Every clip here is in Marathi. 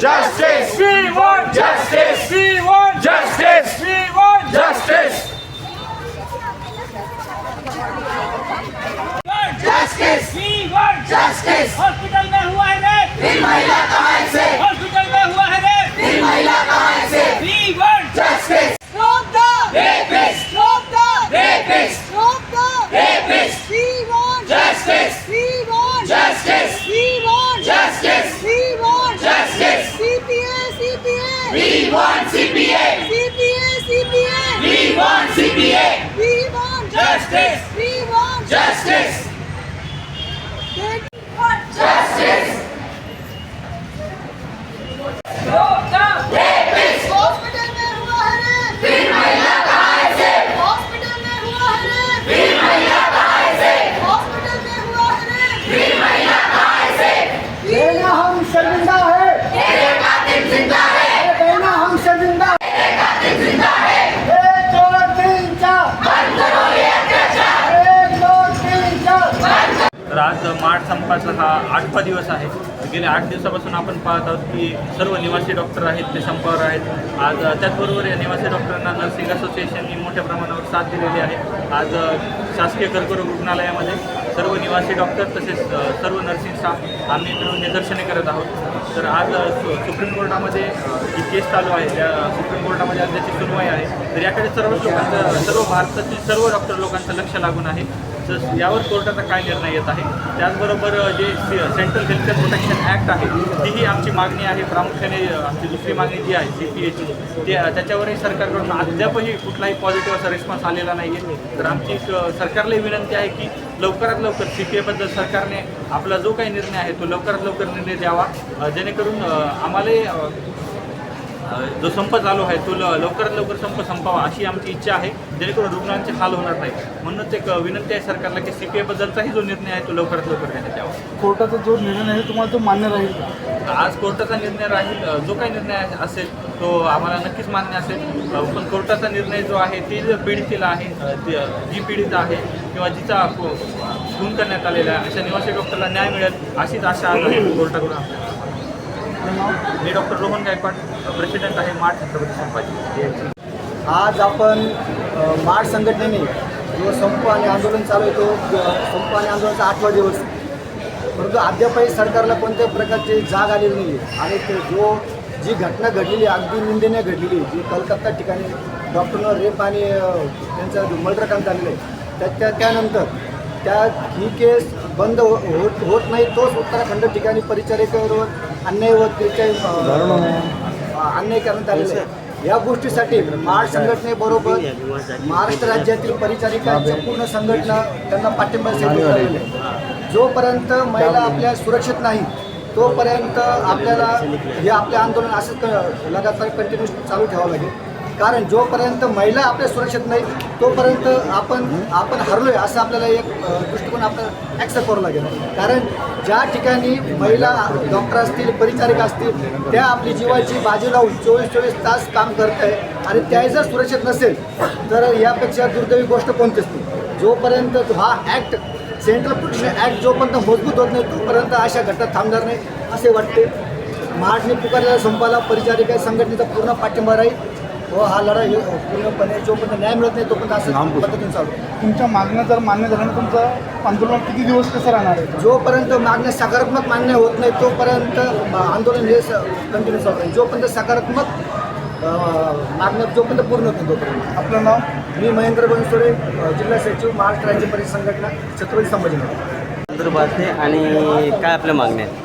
justice. We want justice. We want justice. We want justice. Justice. We want justice. Hospital, में हुआ है महिला कमाई से want CPA! CPA CPA We want CPA! We want Justice! We want Justice! तर आज मार्च संपाचा हा आठवा दिवस आहे. गेल्या आठ दिवसापासून आपण पाहत आहोत की सर्व निवासी डॉक्टर आहेत ते संपावर आहेत. आज त्याचबरोबर या निवासी डॉक्टरांना नर्सिंग असोसिएशननी मोठ्या प्रमाणावर साथ दिलेली आहे. आज शासकीय कर्करोग रुग्णालयामध्ये सर्व निवासी डॉक्टर तसेच सर्व नर्सिंग स्टाफ आम्ही मिळून निदर्शने करत आहोत. तर आज सुप्रीम कोर्टामध्ये जी केस चालू आहे त्या सुप्रीम कोर्टामध्ये आज त्याची सुनवाई आहे तर याकडे सर्व लोकांचं सर्व भारतातील सर्व डॉक्टर लोकांचं लक्ष लागून आहे. तर यावर कोर्टाचा काय निर्णय येत आहे? त्याचबरोबर जे सेंट्रल हेल्थकेअर प्रोटेक्शन ॲक्ट आहे तीही आमची मागणी आहे. प्रामुख्याने आमची दुसरी मागणी जी आहे सी पी एची ते त्याच्यावरही सरकारकडून अद्यापही कुठलाही पॉझिटिव्ह असा रिस्पॉन्स आलेला नाही आहे तर आमची सरकारलाही विनंती आहे की लवकरात लवकर सी पी एबद्दल सरकारने आपला जो काही निर्णय आहे तो लवकरात लवकर निर्णय द्यावा. जेणेकरून आम्हाला आम्हालाही जो संप चालू आहे तो लवकरात लवकर संप संपावा अशी आमची इच्छा आहे. जेणेकरून रुग्णांचे हाल होणार नाही म्हणूनच एक विनंती आहे सरकारला की सी पी बद्दलचाही जो निर्णय आहे तो लवकरात लवकर घेण्यात यावा. कोर्टाचा जो निर्णय आहे तुम्हाला तो मान्य राहील? आज कोर्टाचा निर्णय राहील. जो काही निर्णय असेल तो आम्हाला नक्कीच मान्य असेल. पण कोर्टाचा निर्णय जो आहे ते जे पीडितेला आहे जी पीडित आहे किंवा जिचा खून करण्यात आलेला आहे अशा निवासी डॉक्टरला न्याय मिळेल अशीच आशा आहे कोर्टाकडून आपल्याला आपलं नाव? मी डॉक्टर रोहन गायकवाड प्रेसिडेंट आहे माठ छत्रपती संभाजी. आज आपण माठ संघटनेने जो संप आणि आंदोलन चालू आहे तो संप आणि आंदोलनाचा आठवा दिवस. परंतु अद्यापही सरकारला कोणत्याही प्रकारची जाग आलेली नाही आहे आणि ते जो जी घटना घडलेली अगदी निंदेने घडलेली जी कलकत्ता ठिकाणी डॉक्टरनं रेप आणि त्यांचं जो मर्डर काम झालेलं आहे त्या त्यानंतर त्या ही केस बंद हो- होत होत नाही तोच उत्तराखंड ठिकाणी परिचारिकेवर अन्याय व अन्याय करण्यात आलेला आहे. या गोष्टीसाठी महाड संघटनेबरोबर महाराष्ट्र राज्यातील परिचारिकांच्या पूर्ण संघटना त्यांना पाठिंबा जोपर्यंत महिला आपल्या सुरक्षित नाही तोपर्यंत आपल्याला हे आपले आंदोलन असंच लगातार कंटिन्यू चालू ठेवावं लागेल. कारण जोपर्यंत महिला आपल्या सुरक्षित नाही तोपर्यंत आपण आपण हरलोय असं आपल्याला एक दृष्टिकोन आपल्याला ॲक्सेप्ट करावं लागेल. कारण ज्या ठिकाणी महिला डॉक्टर असतील परिचारिका असतील त्या आपली जीवाची बाजी लावून चोवीस चोवीस तास काम करत आहे. आणि त्याही जर सुरक्षित नसेल तर यापेक्षा दुर्दैवी गोष्ट कोणतीच नाही. जोपर्यंत हा ॲक्ट सेंट्रल प्रोटेक्शन ॲक्ट जोपर्यंत मजबूत होत नाही तोपर्यंत अशा घटना थांबणार नाही असे वाटते. महाडने पुकारलेल्या संपाला परिचारिका संघटनेचा पूर्ण पाठिंबा राहील. व हा लढा हे पूर्णपणे जोपर्यंत न्याय मिळत नाही तोपर्यंत असं पद्धतीने चालू. तुमच्या मागण्या जर मान्य झाल्या ना तुमचं आंदोलन किती दिवस कसं राहणार आहे? जोपर्यंत मागण्या सकारात्मक मान्य होत नाही तोपर्यंत अ, आंदोलन हे कंटिन्यू चालू राहील. जोपर्यंत सकारात्मक अ, मागण्या जोपर्यंत पूर्ण होत नाही तोपर्यंत. आपलं नाव? मी महेंद्र बनसोडे अ, जिल्हा सचिव महाराष्ट्र राज्य परिषद संघटना छत्रपती संभाजीनगर आणि काय आपल्या मागण्या आहेत?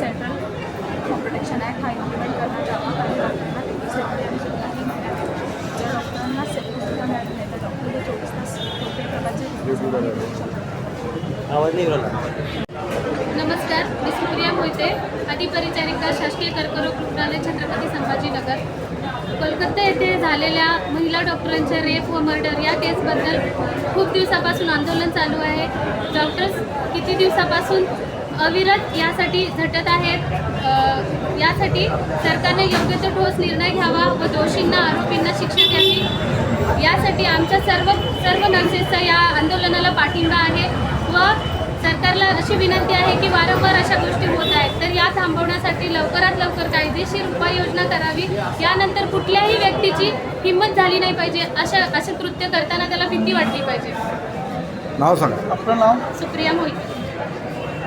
सेंट्रल ॲक्ट हा इम्प्लिमेंट करण्यात ज्या डॉक्टरांना सेफ्टी सुद्धा मिळाली नाही तर डॉक्टर चोवीस तास कोणत्याही प्रकारचे नमस्कार मी सुप्रिया मोहिते अतिपरिचारिका शासकीय कर्करोग रुग्णालय छत्रपती संभाजीनगर. कोलकाता येथे झालेल्या महिला डॉक्टरांच्या रेप व मर्डर या केसबद्दल खूप दिवसापासून आंदोलन चालू आहे. डॉक्टर्स किती दिवसापासून अविरत यासाठी झटत आहेत. यासाठी सरकारने योग्य तो ठोस निर्णय घ्यावा व दोषींना आरोपींना शिक्षा द्यावी. यासाठी आमच्या सर्व सर्व नर्सेसचा या आंदोलनाला पाठिंबा आहे व सरकारला अशी विनंती आहे की वारंवार अशा गोष्टी होत आहेत. तर या थांबवण्यासाठी लवकरात लवकर कायदेशीर उपाययोजना करावी. यानंतर कुठल्याही व्यक्तीची हिंमत झाली नाही पाहिजे अशा असे कृत्य करताना त्याला भीती वाटली पाहिजे. नाव सांगा. आपलं नाव? सुप्रिया मोहिते.